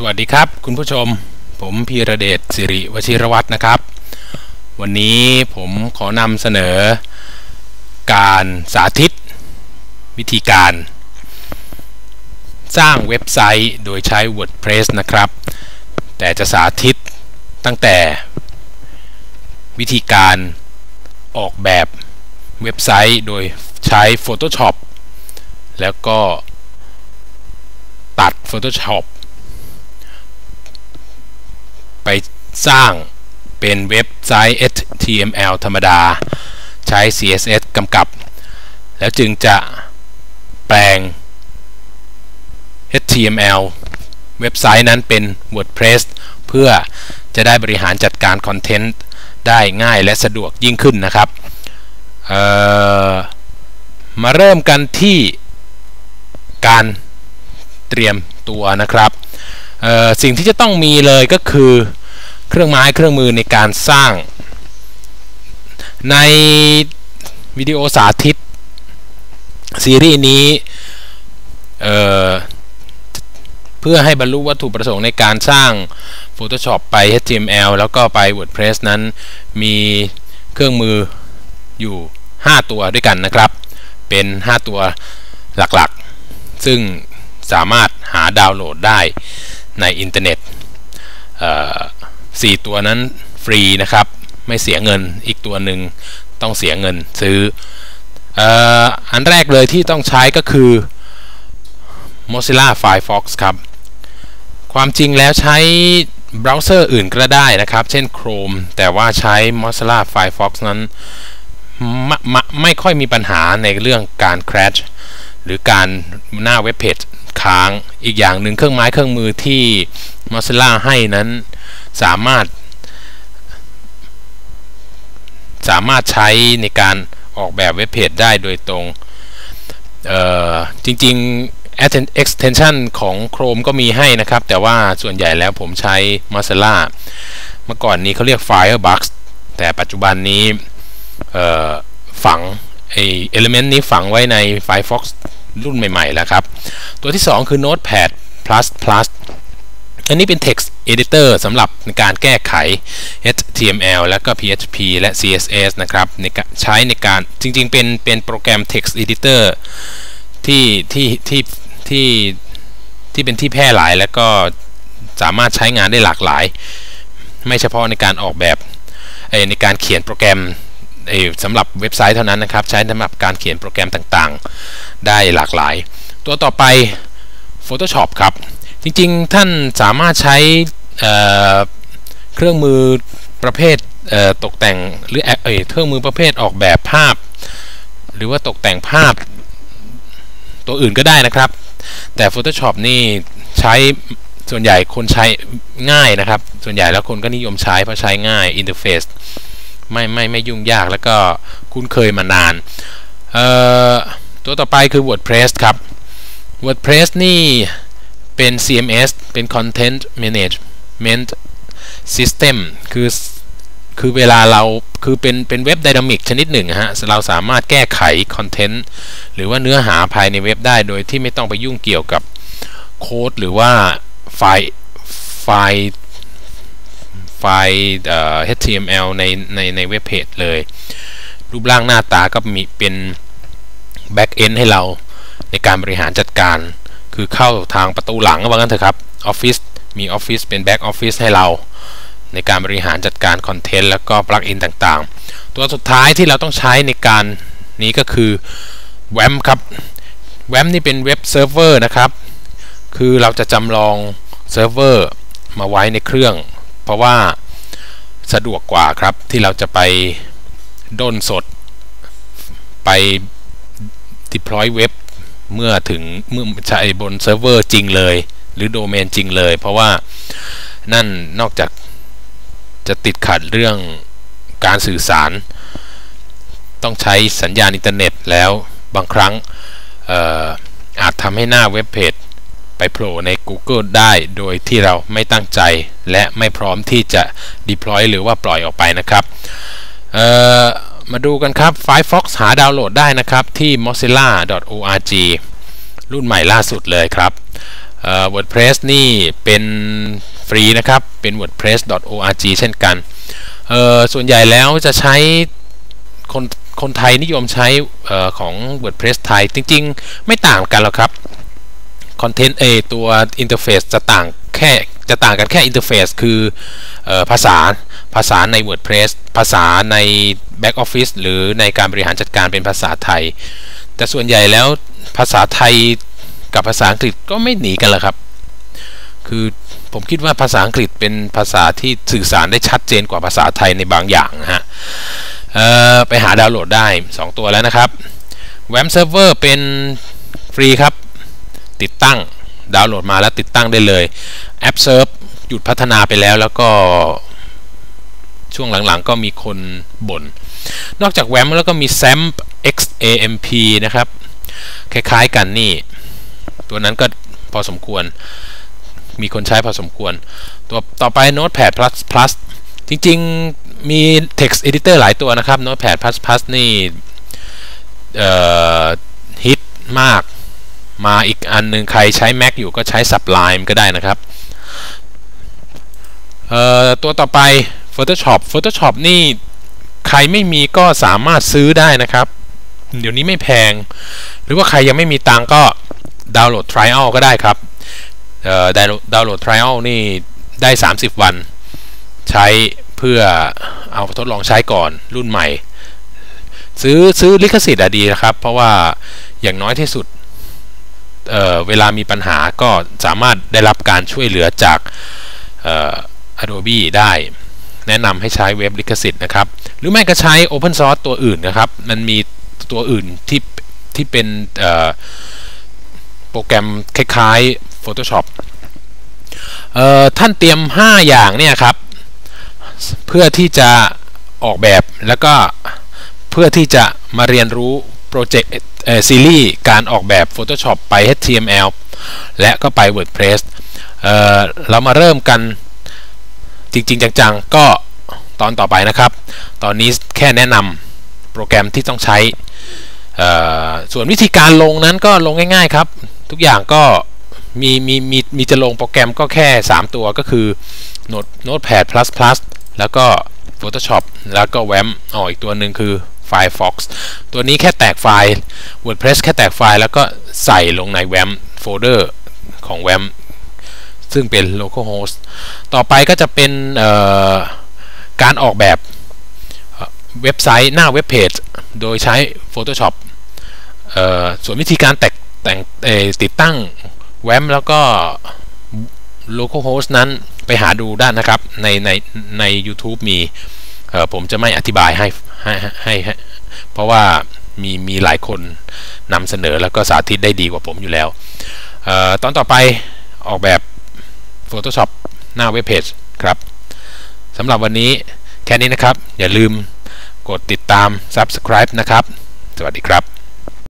สวัสดีครับคุณผู้ชม ผมพีระเดชสิริวชิรวัตรนะครับ วันนี้ผมขอนำเสนอ การสาธิต วิธีการ สร้างเว็บไซต์โดยใช้ WordPress นะครับ แต่จะสาธิตตั้งแต่ วิธีการออกแบบเว็บไซต์โดยใช้ Photoshop แล้วก็ตัด Photoshop ไปสร้างเป็นเว็บไซต์ HTML ธรรมดา ใช้ CSS กำกับ แล้วจึงจะแปลง HTML เว็บไซต์นั้นเป็น WordPress เพื่อจะได้บริหารจัดการคอนเทนต์ได้ง่ายและสะดวกยิ่งขึ้นนะครับมาเริ่มกันที่การเตรียมตัวนะครับสิ่งที่จะต้องมีเลยก็คือ เครื่องไม้เครื่องมือในการสร้าง ในวิดีโอสาธิตซีรีส์นี้เเพื่อให้บรรลุวัตถุประสงค์ในการสร้าง Photoshop ไป HTML แล้วก็ไป WordPress นั้นมีเครื่องมืออยู่ 5 ตัวด้วยกันนะครับ เป็น 5 ตัวหลักๆ ซึ่งสามารถหาดาวน์โหลดได้ในอินเทอร์เน็ต 4 ตัวนั้นฟรีนะครับ ไม่เสียเงินอีกตัวหนึ่งต้องเสียเงินซื้ออันแรกเลยที่ต้องใช้ก็คือ Mozilla Firefox ครับ ความจริงแล้วใช้เบราว์เซอร์อื่นก็ได้นะครับ เช่น Chrome แต่ว่าใช้ Mozilla Firefox นั้นไมไม่ค่อยมีปัญหาในเรื่องการ crash หรือการหน้าเว็บเพจค้าง อีกอย่างหนึ่งเครื่องไม้เครื่องมือที่ Mozilla ให้นั้น สามารถ สามารถใช้ในการออกแบบเว็บเพจได้โดยตรง จริงๆ extension ของ Chrome ก็มีให้นะครับ แต่ว่าส่วนใหญ่แล้วผมใช้ Mozilla เมื่อก่อนนี้เขาเรียก Firebug แต่ปัจจุบันนี้ฝังไอเอลิเมนต์นี้ฝังไว้ใน Firefox รุ่นใหม่ๆแล้วครับ ตัวที่ 2 คือ Notepad++ อันนี้เป็น text editor สำหรับในการแก้ไข HTML แล้วก็ PHP และ CSS นะครับใใช้ในการจริงๆ เป็นเป็นโปรแกรม text editor ที่ที่ที่ที่ที่เป็นที่แพร่หลาย แล้วก็สามารถใช้งานได้หลากหลาย ไม่เฉพาะในการออกแบบในการเขียนโปรแกรมสำหรับเว็บไซต์เท่านั้นนะครับ ใช้สำหรับการเขียนโปรแกรมต่างๆ ได้หลากหลาย ตัวต่อไป Photoshop ครับ จริงๆ ท่านสามารถใช้เครื่องมือประเภทตกแต่งหรือเครื่องมือประเภทออกแบบภาพ หรือว่าตกแต่งภาพตัวอื่นก็ได้นะครับ แต่ Photoshop นี่ใช้ส่วนใหญ่คนใช้ง่ายนะครับ ส่วนใหญ่แล้วคนก็นิยมใช้เพราะใช้ง่ายอินเทอร์เฟซไม่ไม่ไม่ยุ่งยากแล้วก็คุ้นเคยมานานตัวต่อไปคือ WordPress ครับ WordPress นี่ เป็น CMS เป็น Content Management System คือคือเวลาเราคือเป็นเป็นเว็บไดนามิกชนิดหนึ่งฮะเราสามารถแก้ไขคอนเทนต์หรือว่าเนื้อหาภายในเว็บได้โดยที่ไม่ต้องไปยุ่งเกี่ยวกับโค้ดหรือว่าไฟล์ไฟล์ไฟล์ HTML ในในในเว็บเพจเลย รูปร่างหน้าตาก็มีเป็น back end ให้เราในการบริหารจัดการ คือเข้าทางประตูหลังว่างั้นเถอะครับ Office มี Office เป็น back office ให้เรา ในการบริหารจัดการคอนเทนต์แล้วก็ปลั๊กอินต่างๆ ตัวสุดท้ายที่เราต้องใช้ในการนี้ก็คือ WAMP ครับ WAMP นี่เป็นเว็บเซิร์ฟเวอร์นะครับ คือเราจะจำลองเซิร์ฟเวอร์มาไว้ในเครื่อง เพราะว่าสะดวกกว่าครับที่เราจะไปด้นสด ไป deploy เว็บ เมื่อถึงเมื่อใช้บนเซิร์ฟเวอร์จริงเลย หรือโดเมนจริงเลย เพราะว่านั่นนอกจากจะติดขัดเรื่องการสื่อสาร ต้องใช้สัญญาณอินเทอร์เน็ตแล้วบางครั้งอาอาจทำให้หน้าเว็บเพจไปโผล่ใน Google ได้โดยที่เราไม่ตั้งใจ และไม่พร้อมที่จะ deploy หรือว่าปล่อยออกไปนะครับ มาดูกันครับ Firefox หาดาวน์โหลดได้นะครับ ที่ mozilla.org รุ่นใหม่ล่าสุดเลยครับ WordPress นี่เป็นฟรีนะครับ เป็น wordpress.org เช่นกัน ส่วนใหญ่แล้วจะใช้คนคนไทยนิยมใช้อของ WordPress ไทย จริง ๆ ไม่ต่างกันหรอกครับ คอนเทนต์เอตัวอินเทอร์เฟซจะต่างแค่ จะต่างกันแค่อินเทอร์เฟซคืออภาษาภาษาใน WordPress ภาษาใน Back Office หรือในการบริหารจัดการเป็นภาษาไทย แต่ส่วนใหญ่แล้วภาษาไทยกับภาษาอังกฤษก็ไม่หนีกันหรอกครับ คือผมคิดว่าภาษาอังกฤษเป็นภาษาที่สื่อสารได้ชัดเจนกว่าภาษาไทยในบางอย่างนะฮะไปหาดาวน์โหลดได้ 2 ตัวแล้วนะครับ WAM Server เป็นฟรีครับ ติดตั้งดาวน์โหลดมาแล้วติดตั้งได้เลย App Serve หยุดพัฒนาไปแล้วแล้วก็ช่วงหลังๆก็มีคนบน่น นอกจาก WAM แล้วก็มี SAMP XAMP นะครับ คล้ายๆกันนี่ ตัวนั้นก็พอสมควร มีคนใช้พอสมควร ตัวต่อไป Notepad Plus Plus จริงๆมี text editor หลายตัวนะครับ Notepad Plus Plus นี่ฮิตมาก มาอีกอันหนึ่งใครใช้ Mac อยู่ก็ใช้ Sublime ก็ได้นะครับ ตัวต่อไป Photoshop Photoshop นี่ใครไม่มีก็สามารถซื้อได้นะครับ เดี๋ยวนี้ไม่แพง หรือว่าใครยังไม่มีตังก็ดาวน์โหลด trial ก็ได้ครับดาวน์โหลด trial นี่ได้ 30 วัน ใช้เพื่อเอาทดลองใช้ก่อนรุ่นใหม่ ซื้อซื้อลิขสิทธิ์อะดีนะครับ เพราะว่าอย่างน้อยที่สุดเเวลามีปัญหาก็สามารถได้รับการช่วยเหลือจาก Adobe ได้ แนะนำให้ใช้เว็บลิขสิทธิ์นะครับ หรือไม่ก็ใช้ Open Source ตัวอื่นนะครับ มันมีตัวอื่นที่ที่เป็นโปรแกรมคล้ายๆ Photoshop ท่านเตรียม 5 อย่างเนี่ยครับ เพื่อที่จะออกแบบแล้วก็เพื่อที่จะมาเรียนรู้โปรเจกต์ซีรีส์การออกแบบ Photoshop ไป HTML และก็ไป WordPress เเรามาเริ่มกัน จริง ๆ จังๆ ก็ตอนต่อไปนะครับ ตอนนี้แค่แนะนำโปรแกรมที่ต้องใช้ ส่วนวิธีการลงนั้นก็ลงง่าย ๆ ครับ ทุกอย่างก็มีมีมีมีจะลงโปรแกรมก็แค่ 3 ตัวก็คือ Note Notepad Plus Plus แล้วก็ Photoshop แล้วก็ WAM อ๋ออีกตัวหนึ่งคือ Firefox ตัวนี้แค่แตกไฟล์ WordPress แค่แตกไฟล์ แล้วก็ใส่ลงใน WAM โฟลเดอร์ของ WAM ซึ่งเป็น localhost ต่อไปก็จะเป็นการออกแบบเว็บไซต์หน้าเว็บเพจโดยใช้ Photoshop ส่วนวิธีการแต่งแต่งติดตั้งแวมแล้วก็ localhost นั้นไปหาดูได้นะครับ ในในใน YouTube มีผมจะไม่อธิบายให้ให้ให้เพราะว่ามีมีหลายคนนำเสนอแล้วก็สาธิตได้ดีกว่าผมอยู่แล้ว ตอนต่อไปออกแบบ Photoshop หน้าเว็บเพจครับสำหรับวันนี้แค่นี้นะครับ อย่าลืมกดติดตาม Subscribe นะครับ สวัสดีครับ